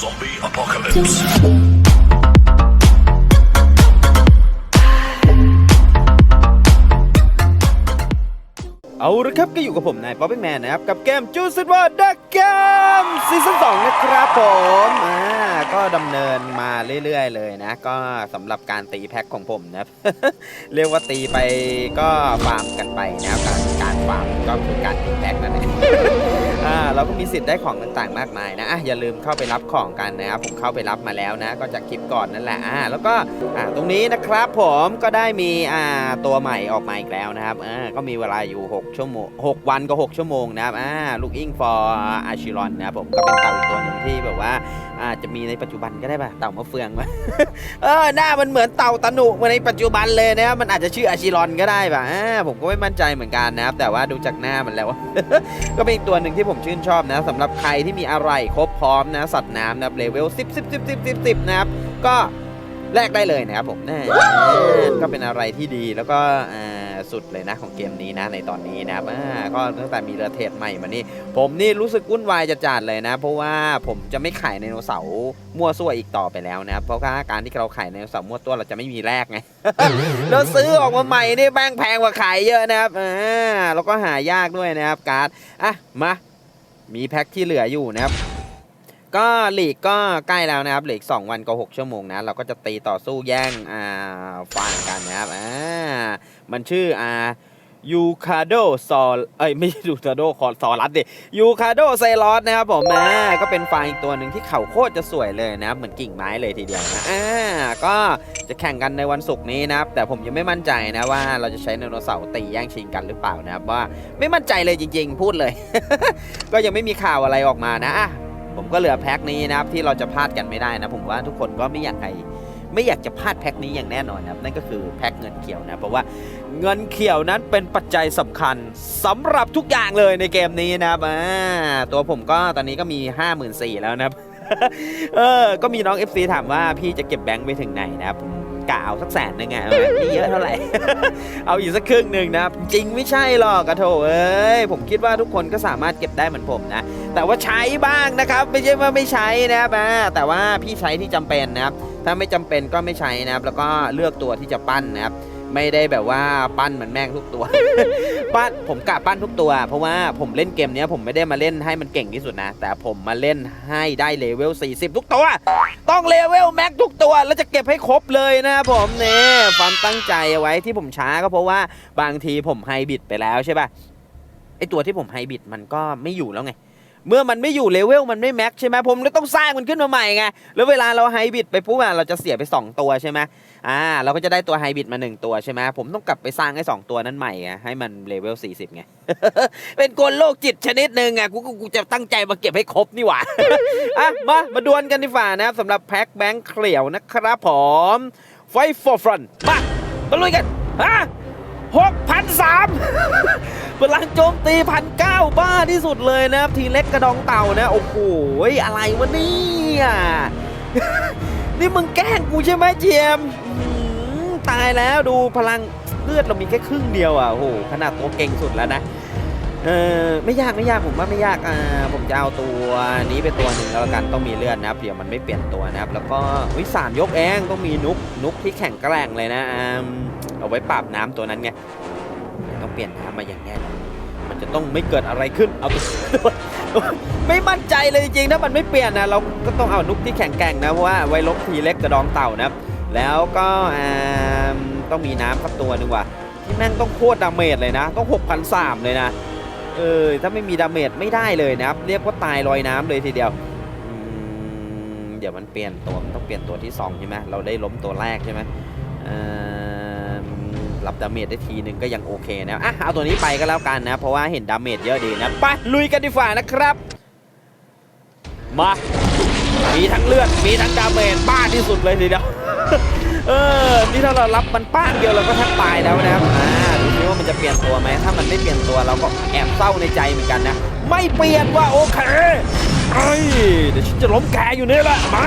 Zombie apocalypse. เอาละครับก็อยู่กับผมนายป๊อปปี้แมนนะครับ กับเกมจูซิตว่าดักเกมซีซั่นสองนะครับผมอ่าก็ดำเนินมาเรื่อยๆเลยนะ ก็สำหรับการตีแพ็คของผมนะครับ เรียกว่าตีไปก็ฟาร์มกันไปนะครับการการฟาร์มก็คือการตีแพ็คนั่นเอง อ่าเราก็มีสิทธิ์ได้ของต่างๆ มากมายนะอะอย่าลืมเข้าไปรับของกันนะครับผมเข้าไปรับมาแล้วนะ ก็จากคลิปก่อนนั่นแหละอ่าแล้วก็อ่าตรงนี้นะครับผมก็ได้มีอ่าตัวใหม่ออกมาอีกแล้วนะครับอ่าก็มีเวลาอยู่ 6 ชั่วโมง 6 วันก็6ชั่วโมงนะครับอ่าลูกอิงฟอร์อาชิรอนนะครับผมก็เป็นเต่าอีกตัวหนึ่งที่แบบว่าอาจจะมีในปัจจุบันก็ได้ป่ะเต่ามะเฟืองมาเออหน้ามันเหมือนเต่าตะหนุมาในปัจจุบันเลยนะครับมันอาจจะชื่ออาชิรอนก็ได้ป่ะอ่าผมก็ไม่มั่นใจเหมือนกันนะครับแต่ว่าดูจากหน้ามันแล้วก็เป็นอีกตัวหนึ่งที่ผมชื่นชอบนะสำหรับใครที่มีอะไรครบพร้อมนะสัตว์น้ำนะเลเวล10 10 10 10 10 10นะครับก็แลกได้เลยนะครับผมแน่ก็เป็นอะไรที่ดีแล้วก็สุดเลยนะของเกมนี้นะในตอนนี้นะครับก็ตั้งแต่มีเรือเทศใหม่มานี่ผมนี่รู้สึกวุ่นวายจะจัดเลยนะ เพราะว่าผมจะไม่ขายไดโนเสาร์มั่วซั่วอีกต่อไปแล้วนะครับเพราะว่าการที่เราขายไดโนเสาร์มั่วตัวเราจะไม่มีแลกไงเราซื้อออกมาใหม่นี่แบงแพงกว่าขายเยอะนะครับอ่าแล้วก็หายากด้วยนะครับการ์ดอะมา มีแพ็คที่เหลืออยู่นะครับ ก็หลีกก็ใกล้แล้วนะครับเหลีก2วันก็6ชั่วโมงนะ เราก็จะตีต่อสู้แย่งอ่าฟันกันนะครับอ่ามันชื่ออ่า ยูคาโดซอลเอ้ยไม่ใช่ยูคาโดคอซอรัสดิยูคาโดไซรอสนะครับผมอ่าก็เป็นฟางอีกตัวหนึ่งที่เข่าโคตรจะสวยเลยนะครับเหมือนกิ่งไม้เลยทีเดียวนะอ่าก็จะแข่งกันในวันศุกร์นี้นะครับแต่ผมยังไม่มั่นใจนะว่าเราจะใช้ไดโนเสาร์ตีแย่งชิงกันหรือเปล่านะครับว่าไม่มั่นใจเลยจริง ๆ พูดเลย ก็ยังไม่มีข่าวอะไรออกมานะอะผมก็เหลือแพ็คนี้นะครับที่เราจะพลาดกันไม่ได้นะ ผมว่าทุกคนก็ไม่อยากให้ ไม่อยากจะพลาดแพ็คนี้อย่างแน่นอนนะครับนั่นก็คือแพ็คเงินเขียวนะเพราะว่าเงินเขียวนั้นเป็นปัจจัยสำคัญสำหรับทุกอย่างเลยในเกมนี้นะครับตัวผมก็ตอนนี้ก็มี 5 4 0 0 0แล้วนะครับเออก็มีน้อง FC ถามว่าพี่จะเก็บแบงค์ไปถึงไหนนะครับ กะเอาสักแสนหนึ่งอะไม่เยอะเท่าไหร่ เอาอีกสักครึ่งหนึ่งนะจริงไม่ใช่หรอกกระโถเอ้ยผมคิดว่าทุกคนก็สามารถเก็บได้เหมือนผมนะ แต่ว่าใช้บ้างนะครับ ไม่ใช่ว่าไม่ใช้นะครับแต่ว่าพี่ใช้ที่จำเป็นนะครับถ้าไม่จำเป็นก็ไม่ใช้นะครับ แล้วก็เลือกตัวที่จะปั้นนะครับ ไม่ได้แบบว่าปั้นเหมือนแม่งทุกตัว ปั้นผมกะปั้นทุกตัว เพราะว่าผมเล่นเกมเนี้ยผมไม่ได้มาเล่นให้มันเก่งที่สุดนะ แต่ผมมาเล่นให้ได้เลเวล 40 ทุกตัว ต้องเลเวลแม็กทุกตัว แล้วจะเก็บให้ครบเลยนะครับผมเนี่ยความตั้งใจเอาไว้ที่ผมช้าก็เพราะว่าบางทีผมไฮบิดไปแล้วใช่ป่ะไอตัวที่ผมไฮบิดมันก็ไม่อยู่แล้วไง เมื่อมันไม่อยู่เลเวลมันไม่แม็กใช่ไหมผมเลยต้องสร้างมันขึ้นมาใหม่ไงแล้วเวลาเราไฮบิดไปปุ๊บอะเราจะเสียไป 2 ตัวใช่ไหมอ่าเราก็จะได้ตัวไฮบิดมา 1 ตัวใช่ไหมผมต้องกลับไปสร้างให้ 2 ตัวนั้นใหม่ไงให้มันเลเวล40ไงเป็นกลโลกจิตชนิดหนึ่งอะกูกูจะตั้งใจมาเก็บให้ครบนี่หว่าอะมามาดวลกันดีกว่านะครับสำหรับแพ็คแบงค์เขียวนะครับผมไฟ for fun มามาลุยกันฮะหกพันสาม พลังโจมตีพันเก้าบ้าที่สุดเลยนะครับ ทีเล็กกระดองเต่านะ โอ้โหอะไรวะเนี่ยนี่มึงแกล้งกูใช่ไหมเจียมตายแล้วดูพลังเลือดเรามีแค่ครึ่งเดียวอะโอ้โหขนาดตัวเก่งสุดแล้วนะเออไม่ยากไม่ยากผมว่าไม่ยากอ่าผมจะเอาตัวนี้เป็นตัวหนึ่งแล้วกันต้องมีเลือดนะครับเดี๋ยวมันไม่เปลี่ยนตัวนะครับ แล้วก็วิสามยกเองต้องมีนุกนุกที่แข็งแกร่งเลยนะเอาไว้ปราบน้ำตัวนั้นไง เปลี่ยนน้ำมาอย่างแน่นอนมันจะต้องไม่เกิดอะไรขึ้นเอาตัวไม่มั่นใจเลยจริงๆถ้ามันไม่เปลี่ยนนะเราก็ต้องเอานุกที่แข็งแกร่งนะเพราะว่าไว้ลบทีเล็กกระดองเต่านะแล้วก็ต้องมีน้ำสักตัวหนึ่งว่ะที่แม่งต้องโคตรดาเมจเลยนะ ต้อง6,003เลยนะเออถ้าไม่มีดาเมจไม่ได้เลยนะครับ เรียกว่าตายลอยน้ำเลยทีเดียวเดี๋ยวมันเปลี่ยนตัวมันต้องเปลี่ยนตัวที่สองใช่ไหมเราได้ล้มตัวแรกใช่ไหมเออ รับดาเมจได้ทีนึงก็ยังโอเคนะอะเอาตัวนี้ไปก็แล้วกันนะ เพราะว่าเห็นดาเมจเยอะดีนะไปลุยกันดีกว่านะครับ มา มีทั้งเลือด มีทั้งดาเมจบ้าที่สุดเลยทีเดียวเออ นี่ถ้าเรารับมันป้านเดียวเราก็แทบตายแล้วนะครับ อ่าดูซิว่ามันจะเปลี่ยนตัวไหม ถ้ามันไม่เปลี่ยนตัวเราก็แอบเศร้าในใจเหมือนกันนะ ไม่เปลี่ยนว่าโอเคเอ้ยเดี๋ยวฉันจะล้มแกอยู่เนี่แหละ มา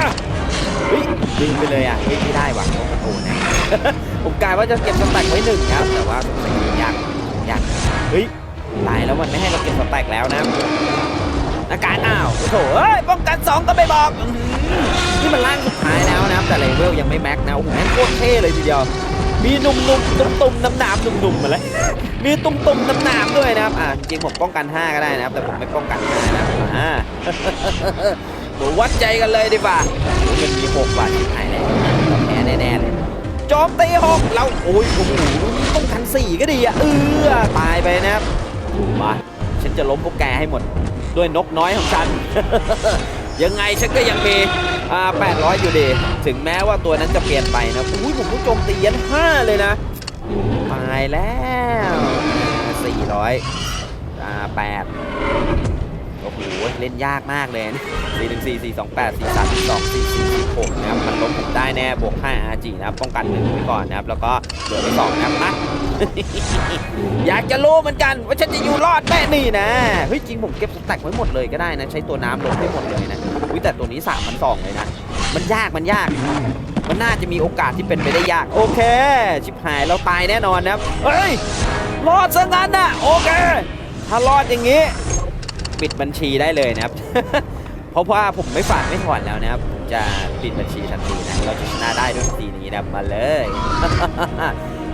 เฮ้ยดึงไปเลยอะเฮ้ยไม่ได้ว่ะโอ้โหนะ ผมกลายว่าจะเก็บสแต็กไว้หนึ่งครับ แต่ว่าสงสัยยากยากเฮ้ยตายแล้วมันไม่ให้เราเก็บสแต็กแล้วนะอาการอ้าวโอ้โหเอ้ยป้องกันสองก็ไม่บอกนี่มันล่างสุดท้ายแล้วนะครับแต่เลเวลยังไม่แม็กนะโอ้โหแม่งโคตรเท่เลยทีเดียว มีหนุ่มๆตุ้มๆน้ำหนามๆหนุ่มๆมาเลยมีตุ้มๆน้ำหนามด้วยนะครับอ่าจริงๆผมป้องกัน 5 ก็ได้นะครับ แต่ผมไม่ป้องกัน5นะครับอ่ามวัดใจกันเลยดีกว่ามันมี6บาทที่หายแล้วแพ้แน่ๆเลย โจมตีหกเราโอ้ยโอ้โหป้องกันสี่ก็ดีอะเออตายไปนะครับมาฉันจะล้มพวกแกให้หมด ด้วยนกน้อยของฉัน ยังไงฉันก็ยังมีอ่า800 อยู่ดี ถึงแม้ว่าตัวนั้นจะเปลี่ยนไปนะอุ้ยผมต้องโจมตียัน5เลยนะตายแล้ว400อ่า8โอ้โหเล่นยากมากเลยนะ4 1 4 4 2 8 4 3 2 4 4 4 6นะครับมันล้มผมได้แน่บวก5 RG นะครับป้องกันหนึ่งไว้ก่อนนะครับ แล้วก็เหลือไป2นะครับนะอยากจะรู้เหมือนกัน ว่าฉันจะอยู่รอดแม่นี่นะเฮ้ยจริงผมเก็บสแต็กไว้หมดเลยก็ได้นะ ใช้ตัวน้ำลดให้หมดเลยนะอุ้ยแต่ตัวนี้3 0 0เลยนะ มันยากมันยากมันน่าจะมีโอกาสที่เป็นไปได้ยาก โอเค ชิบหายเราตายแน่นอนนะครับเฮ้ยรอดซะงั้นนะโอเค ถ้ารอดอย่างนี้ ปิดบัญชีได้เลยนะครับ เพราะว่าผมไม่ฝากไม่ถอนแล้วนะครับผมจะปิดบัญชีทันทีนะเราจะชนะได้ด้วยทีนี้นะมาเลย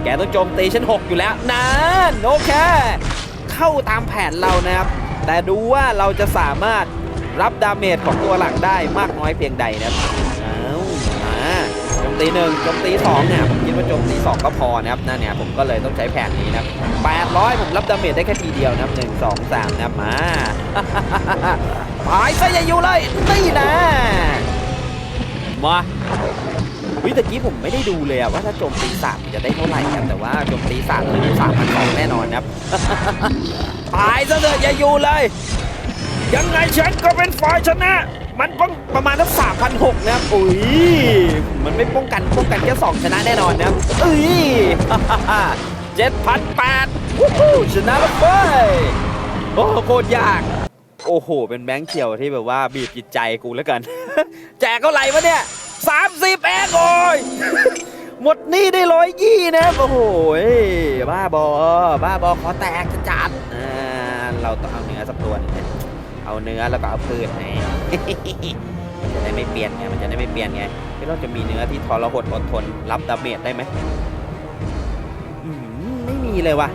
แกต้องโจมตีชั้น6อยู่แล้วนั่นโอเคเข้าตามแผนเรานะครับ แต่ดูว่าเราจะสามารถรับดาเมจของตัวหลังได้มากน้อยเพียงใดนะครับ จมตีหนึ่งจมตีสองเนี่ยผมคิดว่าจมตีสองก็พอนะครับนั่นเนี่ยผมก็เลยต้องใช้แผนนี้นะครับ800ผมรับดาเมจได้แค่ทีเดียวนะครับหนึ่งสองสามนะครับมาตายซะอย่าอยู่เลยนี่นะมาวิตะกี้ผมไม่ได้ดูเลยอะว่าถ้าโจมตีสามจะได้เท่าไหร่ครับแต่ว่าโจมตีสามคือสามพันสองแน่นอนครับตายซะเถอะอย่าอยู่เลย ยังไงฉันก็เป็นฝ่ายชนะ มันป้องประมาณสักสามพันหกนะครับอุ้ยมันไม่ป้องกันป้องกันแค่สองชนะแน่นอนนะครับอุ้ยเจ็ดพันแปดชนะแล้วเฟ้ยโอ้โคตรยาก โอ้โห เป็นแบงค์เขียวที่แบบว่าบีบจิตใจกูแล้วกัน แจกเท่าไหร่วะเนี่ยสามสิบเองโอ้ยหมดนี่ได้ร้อยยี่นะโอ้โหบ้าบอ บ้าบอขอแตกจัดเราต้องเอาเนื้อสักตัวนึงเอาเนื้อแล้วก็เอาพืชไงมัน จะได้ไม่เปลี่ยนไงมันจะได้ไม่เปลี่ยนไงที่เราจะมีเนื้อที่ทรหดอดทน รับดาเมจได้ไหมอืมไม่มีเลยว่ะ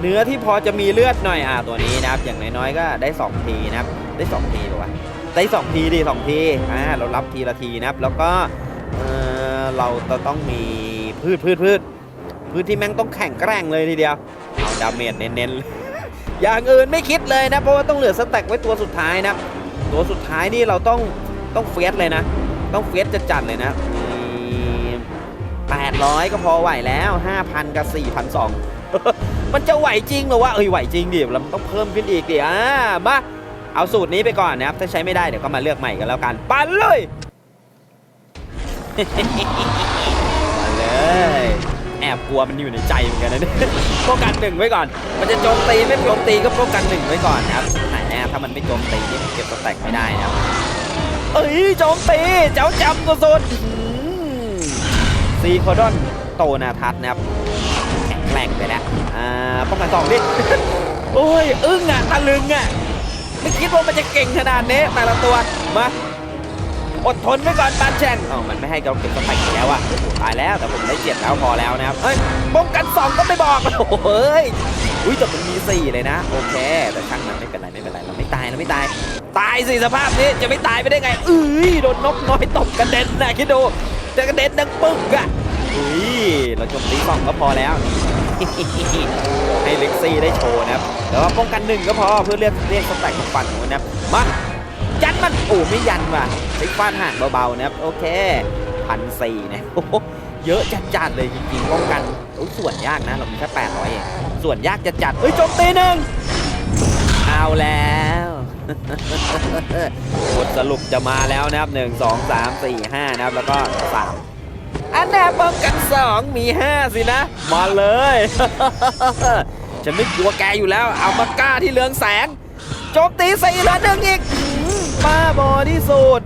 เนื้อที่พอจะมีเลือดหน่อยอ่าตัวนี้นะครับ อย่างน้อยๆก็ได้2ทีนะครับ ได้2ทีหรอวะได้2ทีดิ2ทีอ่าเรารับทีละทีนะครับ แล้วก็เออเราจะต้องมีพืชพืชพืชพืชที่แม่งต้องแข่งแกร่งเลยทีเดียวเอาดาเมจเน้นๆเลยอย่างอื่นไม่คิดเลยนะเพราะว่าต้องเหลือสแต็กไว้ตัวสุดท้ายนะครับ ตัวสุดท้ายนี่เราต้องต้องเฟียสเลยนะ ต้องเฟียสจะจัดเลยนะแปดร้อยก็พอไหวแล้วห้าพันกับสี่พันสองมันจะไหวจริงหรอวะ เอ้ยไหวจริงดิเราต้องเพิ่มขึ้นอีกดิอ่ามาเอาสูตรนี้ไปก่อนนะครับ ถ้าใช้ไม่ได้เดี๋ยวก็มาเลือกใหม่กันแล้วกันปันเลยมาเลยแอบกลัวมันอยู่ในใจเหมือนกันนะเนี่ยป้องกันหนึ่งไว้ก่อน มันจะโจมตีไม่โจมตีก็ป้องกันหนึ่งไว้ก่อนนะครับายแน่ถ้ามันไม่โจมตีนี่ผมเก็บสแต็กไม่ได้นะครับเอ้ยโจมตีเจ้าจำสุดๆซีโคดอนโตนาทัศน์นะครับแข็งแกร่งไปแล้วอ่าป้องกันสองดิโอ้ยอึ้งอะตะลึงอะไม่คิดว่ามันจะเก่งขนาดนี้แต่ละตัวมา อดทนไว้ก่อนปานแชงอ๋อมันไม่ให้เราเก็บสไปค์อีกแล้วอะโอ้โหตายแล้วแต่ผมได้เจ็ดแล้วพอแล้วนะครับเฮ้ยป้องกันสองก็ไม่บอกโอ้โหเฮ้ยอุ้ยแต่มันมีสี่เลยนะ โอเค แต่ช่างมันไม่เป็นไรไม่เป็นไรเราไม่ตายเราไม่ตาย ตายสิสภาพนี้จะไม่ตายไปได้ไงเอ้ยโดนนกน้อยตบกระเด็นนะคิดดูจะกระเด็นดังปึ้งอะอุ้ยเราจมตีสองก็พอแล้วให้เล็กซี่ได้โชว์นะครับแต่ว่าป้องกันหนึ่งก็พอเพื่อเรียกเรียกสแต็กของปั่นของมันนะครับมา ยันมันโอ้ไม่ยันว่ะใช้ฟาดห่างเบาๆนะครับ โอเคพันสี่นะโอ้โหเยอะจัดๆเลยจริงๆป้องกันโอ้ส่วนยากนะเรามีแค่แปดร้อยเองส่วนยากจัดๆเฮ้ยโจมตีหนึ่งเอาแล้วบทสรุปจะมาแล้วนะครับหนึ่งสองสามสี่ห้านะครับแล้วก็สามอันแน่ป้องกันสองมีห้าสินะ มาเลยฉันไม่กลัวแกอยู่แล้ว เอามาก้าที่เรืองแสงโจมตีสี่เหลือหนึ่งอีก บ้าบอที่สุด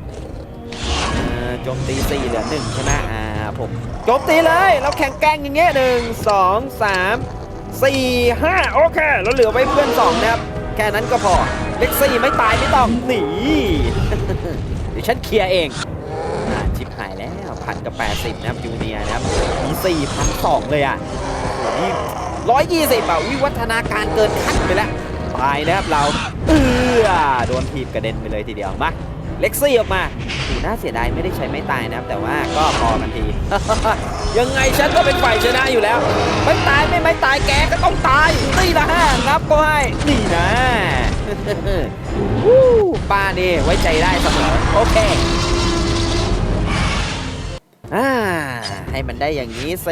อ่าโจมตีสี่เหลือหนึ่งใช่ไหมอ่าผมโจมตีเลย เราแข่งแกล้งอย่างเงี้ยหนึ่งสองสามสี่ห้าโอเคเราเหลือไว้เพื่อนสองนะครับ แค่นั้นก็พอ เล็กซี่ไม่ตายไม่ต้องหนีเดี๋ยวฉันเคลียร์เองอ่าชิปหายแล้วพันกับ80นะครับจูเนียร์นะครับมี4พันสองเลยอะโอ้โหนี่ร้อยยี่สิบอะวิวัฒนาการเกินขั้นไปแล้ว ตายนะครับเราเออโดนทีบกระเด็นไปเลยทีเดียวมาเล็กซี่ออกมาดูน่าเสียดายไม่ได้ใช้ไม่ตายนะครับ แต่ว่าก็พอกันที ยังไงฉันก็เป็นฝ่ายชนะอยู่แล้ว ไม่ตายไม่ไม่ตายแกก็ต้องตายนี่ละฮะงับก็ให้นี่นะป้านี่ไว้ใจได้เสมอโอเคอ่าให้มันได้อย่างนี้เซ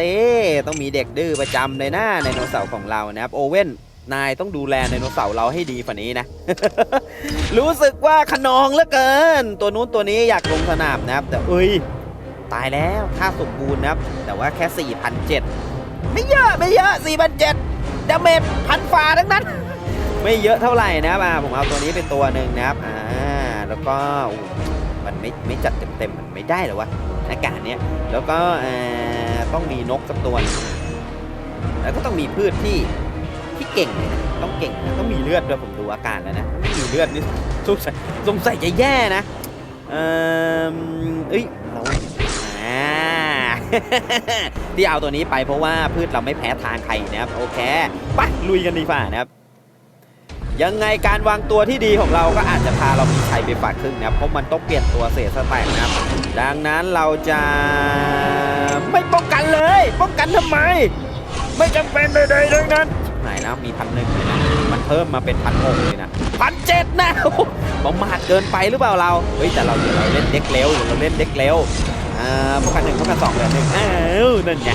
ต้องมีเด็กดื้อประจำเลยนะไดโนเสาร์ของเรานะครับโอเว่น นายต้องดูแลไดโนเสาร์เราให้ดีฝ่านี้นะ รู้สึกว่าขนองเหลือเกิน ตัวนู้นตัวนี้อยากลงสนามนะครับ แต่เอ้ย ตายแล้วค่าสมบูรณ์นะครับ แต่ว่าแค่4,700ไม่เยอะไม่เยอะ4,700ดาเมจพันฟ้าทั้งนั้น ไม่เยอะเท่าไหร่นะครับผมเอาตัวนี้เป็นตัวหนึ่งนะครับอ่าแล้วก็มันไม่ไม่จัดเต็มๆมันไม่ได้หรอวะอาการเนี้ยแล้วก็ต้องมีนกสักตัวนแล้วก็ต้องมีพืชที่ ที่เก่งเลยนะต้องเก่งนะต้องมีเลือดด้วยผมดูอาการแล้วนะไม่มีเลือดนี่สงสัยสงสัยจะแย่นะเอ่อเอ้ยเราอ่า ที่เอาตัวนี้ไปเพราะว่าพืชเราไม่แพ้ทางใครนะครับโอเคไปลุยกันดีกว่านะครับ ยังไงการวางตัวที่ดีของเราก็อาจจะพาเรามีชัยไปฝากครึ่งนะครับเพราะมันต้องเปลี่ยนตัวเสียสแต็กนะครับ ดังนั้นเราจะไม่ป้องกันเลย ป้องกันทำไม ไม่จำเป็นใดๆทั้งนั้น ไหนแล้วมีพันหนึ่งเลยนะมันเพิ่มมาเป็นพันหกเลยนะพันเจ็ดนะประมาทเกินไปหรือเปล่าเราเฮ้ยแต่เราเดี๋ยวเราเล่นเด็กเร็วเดี๋ยวเราเล่นเด็กเร็วอ่าป้องกันหนึ่งป้องกันสองเหลือหนึ่งอ้าวนั่นไง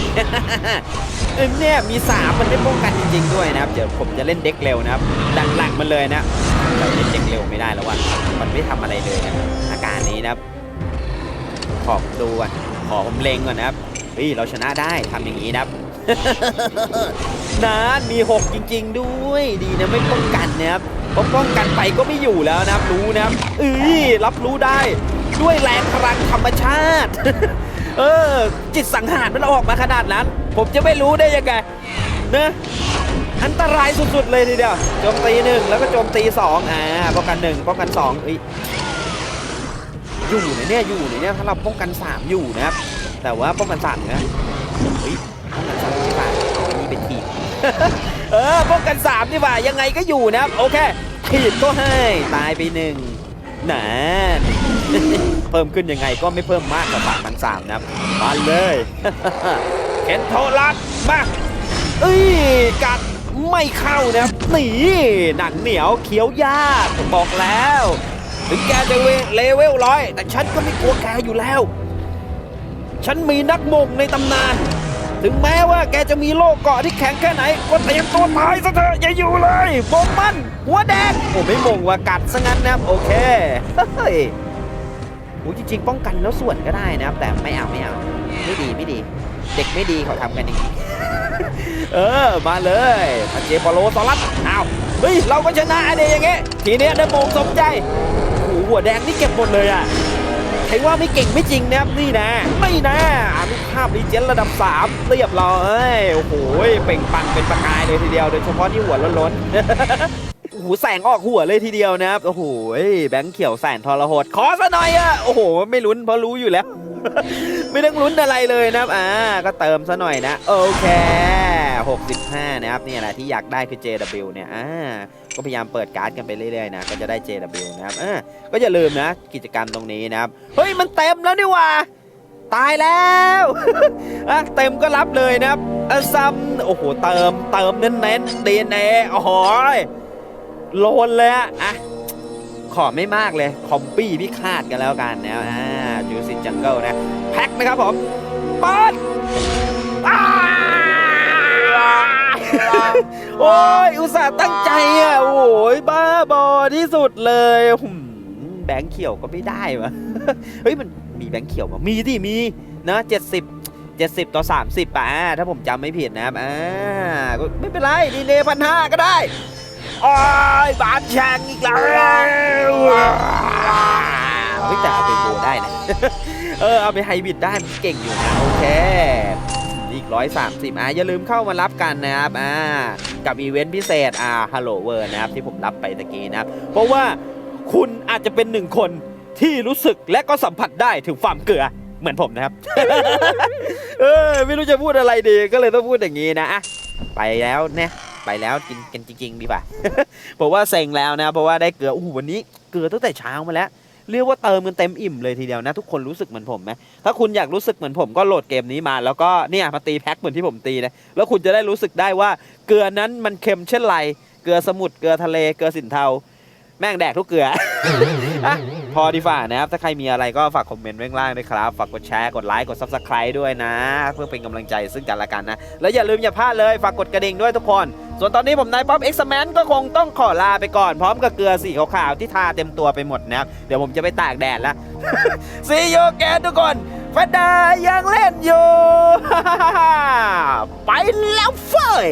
เออเนี่ยมีสามมันได้ป้องกันจริง ๆ ด้วยนะครับเดี๋ยวผมจะเล่นเด็กเร็วนะครับดังหลังมันเลยนะเราเล่นเด็กเร็วไม่ได้แล้วว่ะมันไม่ทำอะไรเลยนะอาการนี้นะครับขอบดูก่อนขอผมเล็งก่อนนะครับเฮ้ยเราชนะได้ทำอย่างนี้นะครับ นามี 6 จริง ๆ ด้วย ดีนะไม่ป้องกันนะครับเพราะป้องกันไปก็ไม่อยู่แล้วนะครับ รู้นะครับเอ้ยรับรู้ได้ ด้วยแรงพลังธรรมชาติ เออ จิตสังหารมันออกมาขนาดนั้น ผมจะไม่รู้ได้ยังไงนะอันตรายสุด ๆ เลยทีเดียวโจมตีหนึ่งแล้วก็โจมตีสองอ่าป้องกันหนึ่งป้องกันสองเอ้ยอยู่เนี่ยอยู่เนี่ยถ้าเราป้องกันสามอยู่นะครับแต่ว่าป้องกันสามนะเฮ้ย เออป้องกันสามนี่ป่ะยังไงก็อยู่นะครับ โอเคขีดก็ให้ตายไปหนึ่งนะเพิ่มขึ้นยังไงก็ไม่เพิ่มมากกว่าสามพันสามนะครับมาเลยเข็นโทรัสมาเอ้ยกัดไม่เข้านะครับหนีหนังเหนียวเคี้ยวยากผมบอกแล้ว ถึงแกจะเวเลเวลร้อยแต่ฉันก็ไม่กลัวแกอยู่แล้ว ฉันมีนักมงในตำนาน ถึงแม้ว่าแกจะมีโลกเกาะที่แข็งแค่ไหน ก็เตรียมตัวตายซะเถอะอย่าอยู่เลยบงมันหัวแดงโอ้ไม่มงว่ากัดซะงั้นนะครับโอเคเฮ้ยโอ้จริงๆ ป้องกันแล้วส่วนก็ได้นะครับ แต่ไม่เอาไม่เอาไม่ดีไม่ดี เด็กไม่ดีเขาทำกันอย่างนี้เออมาเลยพันเจปโลสลัดอ้าวเฮ้ยเราก็ชนะไอเดียอย่างเงี้ยทีเนี้ยได้มงสมใจโอ้หหัวแดงนี่เก็บหมดเลยอะ ใครว่าไม่เก่งไม่จริงนะครับนี่นะ ไม่นะอนุภาพรีเจนระดับ 3 เรียบร้อยโอ้โหเป่งปังเป็นประกายเลยทีเดียวโดยเฉพาะที่หัวล้นๆโอ้โหแสงออกหัวเลยทีเดียวนะครับโอ้โหแบงค์เขียวแสนทรหดขอซะหน่อยอะโอ้โห ไม่ลุ้นเพราะรู้อยู่แล้วไม่ต้องลุ้นอะไรเลยนะครับ อ่า ก็เติมซะหน่อยนะ โอเค 65 นะครับ นี่แหละที่อยากได้คือ JW เนี่ย อ่า ก็พยายามเปิดการ์ดกันไปเรื่อยๆนะ ก็จะได้ JW นะครับอ่าก็อย่าลืมนะ กิจกรรมตรงนี้นะครับ เฮ้ย มันเต็มแล้วนี่ว่า ตายแล้วอะเต็มก็รับเลยนะครับอะซ้ำโอ้โห เติม เติมเน้นๆ DNA โอ้โหยโลนเลยอะอะขอไม่มากเลยคอมปี้พิฆาตกันแล้วกันนะอ่าจูซินจังเกิลนะ แพ็คนะครับผมเปิด โอ้ยอุตส่าห์ตั้งใจอะ โอ้ยบ้าบอที่สุดเลยหืมแบงค์เขียวก็ไม่ได้วะเฮ้ยมันมีแบงค์เขียวมามีที่มีนะ70 70ต่อ30ป่ะถ้าผมจำไม่ผิดนะครับอ่าไม่เป็นไรดีเนพันห้าก็ได้โอ้ยบานแชงอีกแล้วเฮ้ยแต่เอาไปโบได้นะ เออเอาไปไฮบริดได้มันเก่งอยู่นะโอเค อีก 130อะอย่าลืมเข้ามารับกันนะครับอ่ากับอีเวนต์พิเศษอ่าฮัลโหลเวอร์นะครับที่ผมรับไปตะกี้นะครับ เพราะว่าคุณอาจจะเป็นหนึ่งคนที่รู้สึกและก็สัมผัสได้ถึงความเกลือเหมือนผมนะครับ เออไม่รู้จะพูดอะไรดีก็เลยต้องพูดอย่างนี้นะอะไปแล้วเนี่ยไปแล้วกินกันจริงๆดีป่ะผมว่าเซ็งแล้วนะ เพราะว่าได้เกลือโอ้โหวันนี้เกลือตั้งแต่เช้ามาแล้ว เรียกว่าเติมกันเต็มอิ่มเลยทีเดียวนะ ทุกคนรู้สึกเหมือนผมไหมถ้าคุณอยากรู้สึกเหมือนผมก็โหลดเกมนี้มา แล้วก็เนี่ยมาตีแพ็คเหมือนที่ผมตีนะแล้วคุณจะได้รู้สึกได้ว่าเกลือนั้นมันเค็มเช่นไรเกลือสมุทรเกลือทะเลเกลือสินเทา แม่งแดกทุกเกลือ พอดีฝ่านะครับ ถ้าใครมีอะไรก็ฝากคอมเมนต์ไว้ข้างล่างด้วยครับ ฝากกดแชร์ กดไลค์ กด subscribe ด้วยนะ เพื่อเป็นกำลังใจซึ่งกันและกันนะ แล้วอย่าลืมอย่าพลาดเลย ฝากกดกระดิ่งด้วยทุกคน ส่วนตอนนี้ผมนายป๊อปเอ็กซ์แมนก็คงต้องขอลาไปก่อน พร้อมกับเกลือสีขาวๆที่ทาเต็มตัวไปหมดนะครับ เดี๋ยวผมจะไปตากแดดแล้ว See you again ทุกคนฟดายังเล่นอยู่ ไปแล้วเฟ้ย